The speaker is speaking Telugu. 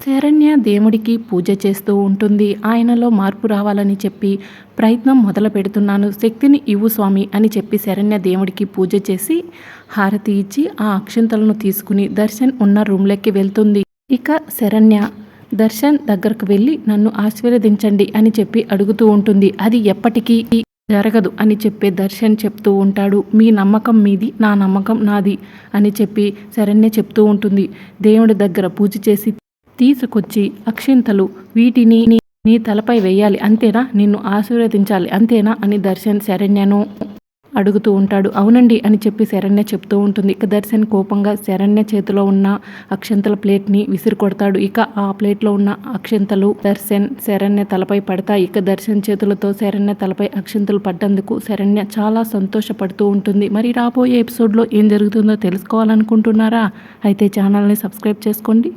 శరణ్య దేవుడికి పూజ చేస్తూ ఉంటుంది. ఆయనలో మార్పు రావాలని చెప్పి ప్రయత్నం మొదలు పెడుతున్నాను. శక్తిని ఇవ్వు స్వామి అని చెప్పి శరణ్య దేవుడికి పూజ చేసి హారతి ఇచ్చి ఆ అక్షింతలను తీసుకుని దర్శన్ ఉన్న రూమ్లోకి వెళ్తుంది. ఇక శరణ్య దర్శన్ దగ్గరకు వెళ్ళి నన్ను ఆశీర్వదించండి అని చెప్పి అడుగుతూ ఉంటుంది. అది ఎప్పటికీ జరగదు అని చెప్పే దర్శన్ చెప్తూ ఉంటాడు. మీ నమ్మకం మీది నా నమ్మకం నాది అని చెప్పి శరణ్య చెప్తూ ఉంటుంది. దేవుడి దగ్గర పూజ చేసి తీసుకొచ్చి అక్షింతలు వీటిని నీ- తలపై వేయాలి. అంతేనా? నిన్ను ఆశీర్వదించాలి. అంతేనా? అని దర్శన్ శరణ్యను అడుగుతూ ఉంటాడు. అవునండి అని చెప్పి శరణ్య చెప్తూ ఉంటుంది. ఇక దర్శన్ కోపంగా శరణ్య చేతిలో ఉన్న అక్షంతల ప్లేట్ని విసిరి కొడతాడు ఇక ఆ ప్లేట్లో ఉన్న అక్షంతలు దర్శన్ శరణ్య తలపై పడతాయి. ఇక దర్శన్ చేతులతో శరణ్య తలపై అక్షంతలు పడ్డందుకు శరణ్య చాలా సంతోషపడుతూ ఉంటుంది. మరి రాబోయే ఎపిసోడ్లో ఏం జరుగుతుందో తెలుసుకోవాలనుకుంటున్నారా? అయితే ఛానల్ని సబ్స్క్రైబ్ చేసుకోండి.